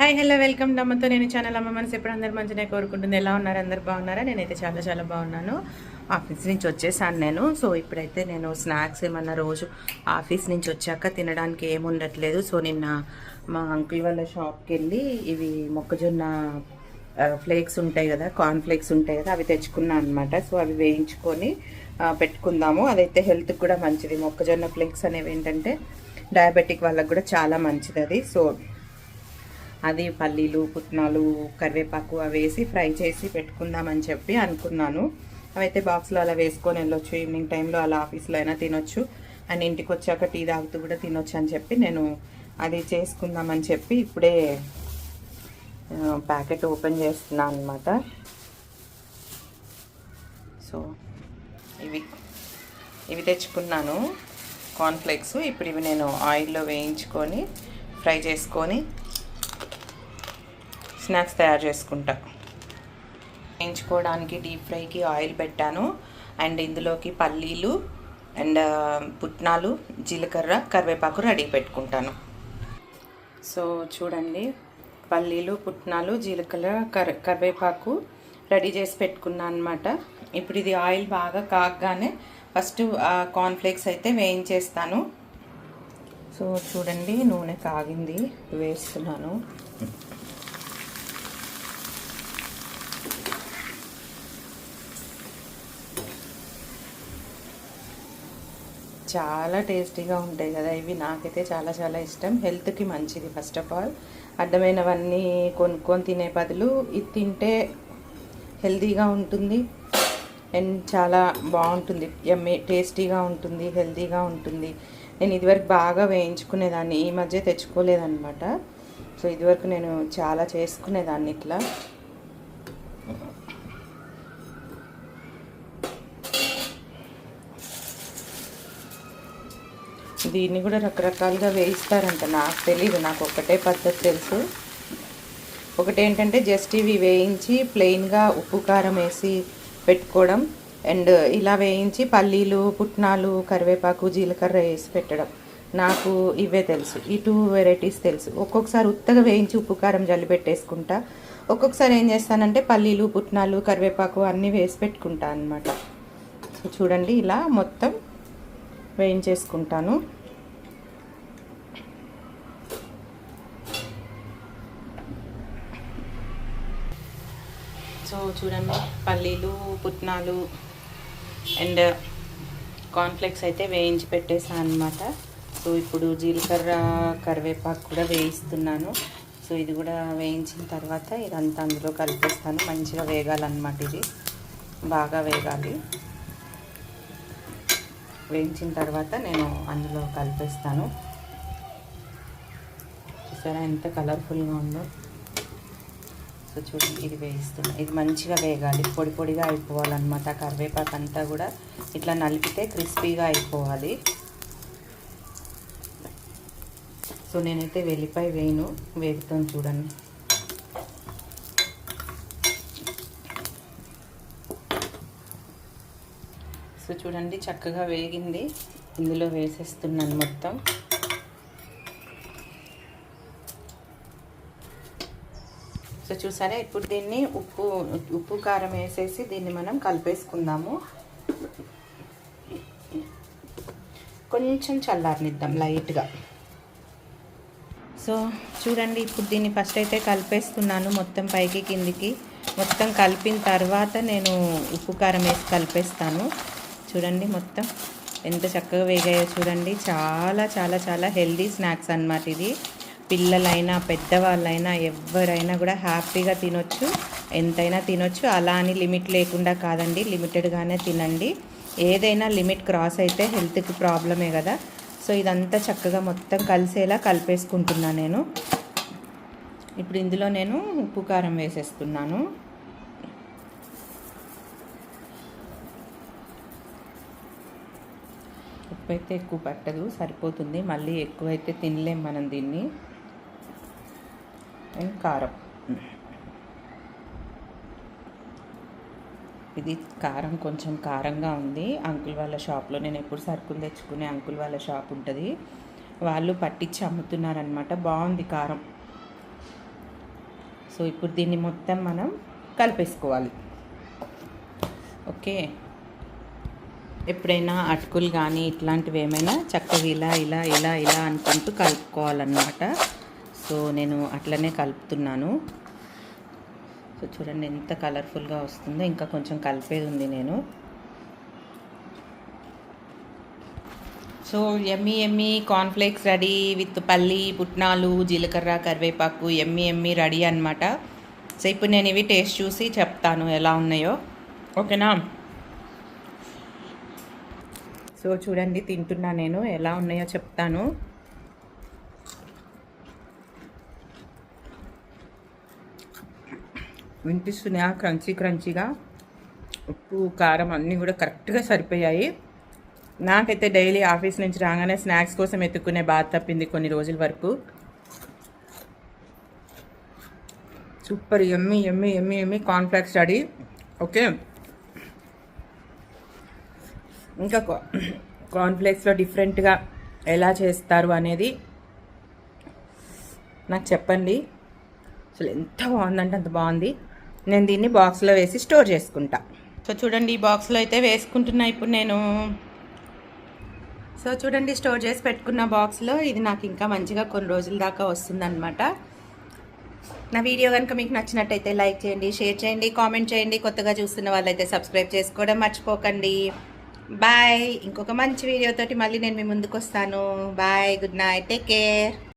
Hi hello welcome. అమ్మతో నేను channel అమ్మ మనసు. ఎప్పుడు అందరు మంచిగా కోరుకుంటుంది. ఎలా ఉన్నారు? అందరు బాగున్నారా? నేనైతే చాలా చాలా బాగున్నాను. ఆఫీస్ నుంచి వచ్చేసాను నేను. సో ఇప్పుడైతే నేను స్నాక్స్ ఏమన్నా రోజు ఆఫీస్ నుంచి వచ్చాక తినడానికి ఏమి ఉండట్లేదు. సో నిన్న మా అంకుల్ వాళ్ళ షాప్కి వెళ్ళి ఇవి మొక్కజొన్న ఫ్లేక్స్ ఉంటాయి కదా కార్న్ ఫ్లేక్స్ ఉంటాయి కదా అవి తెచ్చుకున్నాను అనమాట సో అవి వేయించుకొని పెట్టుకుందాము. అదైతే హెల్త్కి కూడా మంచిది. మొక్కజొన్న ఫ్లేక్స్ అనేవి ఏంటంటే డయాబెటిక్ వాళ్ళకి కూడా చాలా మంచిది అది. సో అది పల్లీలు పుట్నాలు కరివేపాకు అవి వేసి ఫ్రై చేసి పెట్టుకుందామని చెప్పి అనుకున్నాను. అవైతే బాక్స్లో అలా వేసుకొని వెళ్ళొచ్చు. ఈవినింగ్ టైంలో అలా ఆఫీస్లో అయినా తినొచ్చు. అండ్ ఇంటికి వచ్చాక టీ తాగుతూ కూడా తినొచ్చు అని చెప్పి నేను అది చేసుకుందామని చెప్పి ఇప్పుడే ప్యాకెట్ ఓపెన్ చేస్తున్నాను అనమాట సో ఇవి ఇవి తెచ్చుకున్నాను. కార్న్ఫ్లేక్స్. ఇప్పుడు ఇవి నేను ఆయిల్లో వేయించుకొని ఫ్రై చేసుకొని స్నాక్స్ తయారు చేసుకుంటా. వేయించుకోవడానికి డీప్ ఫ్రైకి ఆయిల్ పెట్టాను. అండ్ ఇందులోకి పల్లీలు అండ్ పుట్నాలు జీలకర్ర కరివేపాకు రెడీ పెట్టుకుంటాను. సో చూడండి పల్లీలు పుట్నాలు జీలకర్ర కర్ కరివేపాకు రెడీ చేసి పెట్టుకున్నాను అనమాట ఇప్పుడు ఇది ఆయిల్ బాగా కాగగానే ఫస్ట్ కార్న్ఫ్లేక్స్ అయితే వేయించేస్తాను. సో చూడండి నూనె కాగింది వేస్తున్నాను. చాలా టేస్టీగా ఉంటాయి కదా ఇవి. నాకైతే చాలా చాలా ఇష్టం. హెల్త్కి మంచిది ఫస్ట్ ఆఫ్ ఆల్. అడ్డమైనవన్నీ కొనుక్కొని తినే బదులు ఇది తింటే హెల్తీగా ఉంటుంది అండ్ చాలా బాగుంటుంది. ఎమ్మె టేస్టీగా ఉంటుంది హెల్తీగా ఉంటుంది. నేను ఇదివరకు బాగా వేయించుకునేదాన్ని ఈ మధ్య తెచ్చుకోలేదన్నమాట. సో ఇదివరకు నేను చాలా చేసుకునేదాన్ని ఇట్లా. దీన్ని కూడా రకరకాలుగా వేయిస్తారంట. నాకు తెలియదు నాకు ఒకటే పద్ధతి తెలుసు. ఒకటి ఏంటంటే జస్ట్ ఇవి వేయించి ప్లెయిన్గా ఉప్పు కారం వేసి పెట్టుకోవడం. అండ్ ఇలా వేయించి పల్లీలు పుట్నాలు కరివేపాకు జీలకర్ర వేసి పెట్టడం. నాకు ఇవే తెలుసు. ఈ టూ వెరైటీస్ తెలుసు. ఒక్కొక్కసారి ఉత్తగా వేయించి ఉప్పు కారం జల్లి పెట్టేసుకుంటా. ఒక్కొక్కసారి ఏం చేస్తానంటే పల్లీలు పుట్నాలు కరివేపాకు అన్నీ వేసి పెట్టుకుంటా అనమాట చూడండి ఇలా మొత్తం వేయించేసుకుంటాను. సో చూడండి పల్లీలు పుట్నాలు అండ్ కార్న్ఫ్లెక్స్ అయితే వేయించి పెట్టేసాను అనమాట సో ఇప్పుడు జీలకర్ర కరివేపాకు కూడా వేయిస్తున్నాను. సో ఇది కూడా వేయించిన తర్వాత ఇదంతా అందులో కలిపేస్తాను. మంచిగా వేగాలన్నమాట ఇది. బాగా వేగాలి. వేయించిన తర్వాత నేను అందులో కలిపేస్తాను. చూసారా ఎంత కలర్ఫుల్గా ఉందో. సో చూడండి ఇది వేయిస్తాను ఇది మంచిగా వేగాలి. పొడి పొడిగా అయిపోవాలన్నమాట. కరివేపాకు అంతా కూడా ఇట్లా నలిపితే క్రిస్పీగా అయిపోవాలి. సో నేనైతే వెల్లిపాయ వేయను. వేగుతాను చూడండి. సో చూడండి చక్కగా వేగింది. ఇందులో వేసేస్తున్నాను మొత్తం. సో చూసారా ఇప్పుడు దీన్ని ఉప్పు ఉప్పు కారం వేసేసి దీన్ని మనం కలిపేసుకుందాము. కొంచెం చల్లారనిద్దాం లైట్గా. సో చూడండి ఇప్పుడు దీన్ని ఫస్ట్ అయితే కలిపేస్తున్నాను మొత్తం పైకి కిందికి. మొత్తం కలిపిన తర్వాత నేను ఉప్పు కారం వేసి కలిపేస్తాను. చూడండి మొత్తం ఎంత చక్కగా వేగాయో చూడండి. చాలా చాలా చాలా హెల్దీ స్నాక్స్ అన్నమాట ఇది. పిల్లలైనా పెద్దవాళ్ళైనా ఎవరైనా కూడా హ్యాపీగా తినొచ్చు. ఎంతైనా తినొచ్చు. అలా అని లిమిట్ లేకుండా కాదండి. లిమిటెడ్గానే తినండి. ఏదైనా లిమిట్ క్రాస్ అయితే హెల్త్కి ప్రాబ్లమే కదా. సో ఇదంతా చక్కగా మొత్తం కలిసేలా కలిపేసుకుంటున్నాను నేను. ఇప్పుడు ఇందులో నేను ఉప్పు కారం వేసేస్తున్నాను. ఉప్పు అయితే ఎక్కువ పట్టదు సరిపోతుంది. మళ్ళీ ఎక్కువైతే తినలేం మనం దీన్ని. అండ్ కారం? ఇది కారం కొంచెం కారంగా ఉంది. అంకుల్ వాళ్ళ షాప్లో నేను ఎప్పుడు సరుకులు తెచ్చుకునే అంకుల్ వాళ్ళ షాప్ ఉంటుంది. వాళ్ళు పట్టించి అమ్ముతున్నారనమాట బాగుంది కారం. సో ఇప్పుడు దీన్ని మొత్తం మనం కలిపేసుకోవాలి. ఓకే? ఎప్పుడైనా అటుకులు కానీ ఇట్లాంటివి ఏమైనా చక్కగా ఇలా ఇలా ఇలా ఇలా అనుకుంటూ కలుపుకోవాలన్నమాట. సో నేను అట్లనే కలుపుతున్నాను. సో చూడండి ఎంత కలర్ఫుల్గా వస్తుందో. ఇంకా కొంచెం కలిపేది ఉంది నేను. So yummy yummy cornflakes ready with పల్లి పుట్నాలు జీలకర్ర కరివేపాకు ఎమ్మి ఎమ్మి రెడీ అనమాట సో ఇప్పుడు నేను ఇవి టేస్ట్ చూసి చెప్తాను ఎలా ఉన్నాయో. ఓకేనా? సో చూడండి తింటున్నా నేను. ఎలా ఉన్నాయో చెప్తాను. వినిపిస్తున్నాయా క్రంచీ క్రంచీగా? ఉప్పు కారం అన్నీ కూడా కరెక్ట్గా సరిపోయాయి. నాకైతే డైలీ ఆఫీస్ నుంచి రాగానే స్నాక్స్ కోసం ఎత్తుకునే బాధ తప్పింది కొన్ని రోజుల వరకు. Super yummy yummy yummy yummy cornflakes study okay. ఇంకా కాన్ఫ్లెక్స్లో డిఫరెంట్గా ఎలా చేస్తారు అనేది నాకు చెప్పండి. అసలు ఎంత బాగుందంటే అంత బాగుంది. నేను దీన్ని బాక్స్లో వేసి స్టోర్ చేసుకుంటా. సో చూడండి ఈ బాక్స్లో అయితే వేసుకుంటున్నా ఇప్పుడు నేను. సో చూడండి స్టోర్ చేసి పెట్టుకున్న బాక్స్లో ఇది నాకు ఇంకా మంచిగా కొన్ని రోజుల దాకా వస్తుందన్నమాట. నా వీడియో కనుక మీకు నచ్చినట్టయితే లైక్ చేయండి షేర్ చేయండి కామెంట్ చేయండి. కొత్తగా చూస్తున్న వాళ్ళైతే సబ్స్క్రైబ్ చేసుకోవడం మర్చిపోకండి. బాయ్ ఇంకొక మంచి వీడియోతోటి మళ్ళీ నేను మీ ముందుకు వస్తాను bye good night take care